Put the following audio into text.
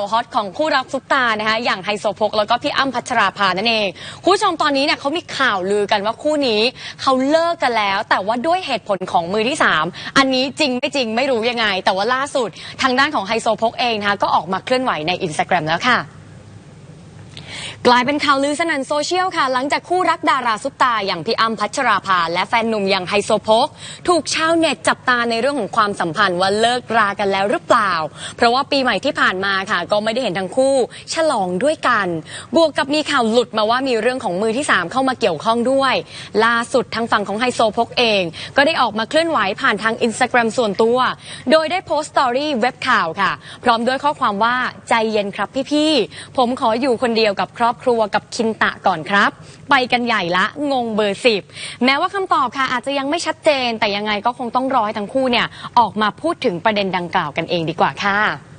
าวฮอตของคู่รักซุปตานะคะอย่างไฮโซโพกแล้วก็พี่อ้ำพัชราภานั่นเองคุณผู้ชมตอนนี้เนี่ยเขามีข่าวลือกันว่าคู่นี้เขาเลิกกันแล้ว แต่ว่าด้วยเหตุผลของมือที่ 3 อันนี้จริงไม่จริงไม่รู้ยังไง แต่ว่าล่าสุดทางด้านของไฮโซโพกเองนะคะก็ออกมาเคลื่อนไหวในอินสตาแกรมแล้วค่ะ กลายเป็นข่าวลือสนั่นโซเชียลค่ะ หลังจากคู่รักดาราซุปตา อย่างพี่อ้ำพัชราภา และแฟนหนุ่มอย่างไฮโซโพก ถูกชาวเน็ตจับตาในเรื่องของความสัมพันธ์ว่าเลิกรากันแล้วหรือเปล่า เพราะว่าปีใหม่ที่ผ่านมาค่ะ ก็ไม่ได้เห็นทั้งคู่ ฉลองด้วยกัน บวกกับมีข่าวหลุดมาว่ามีเรื่องของมือที่ 3 เข้ามาเกี่ยวข้องด้วย ล่าสุดทางฝั่งของไฮโซโพกเอง ก็ได้ออกมาเคลื่อนไหวผ่านทางอินสตาแกรมส่วนตัว โดยได้โพสต์สตอรี่เว็บข่าวค่ะ พร้อมด้วยข้อความว่าใจเย็นครับพี่ๆผมขออยู่คนเดียวกับครอบอบครัวกับคินตะก่อนครับ ไปกันใหญ่ละงงเบอร์สิบแม้ว่าคำตอบค่ะอาจจะยังไม่ชัดเจน แต่ยังไงก็คงต้องรอให้ทั้งคู่เนี่ยออกมาพูดถึงประเด็นดังกล่าวกันเองดีกว่าค่ะ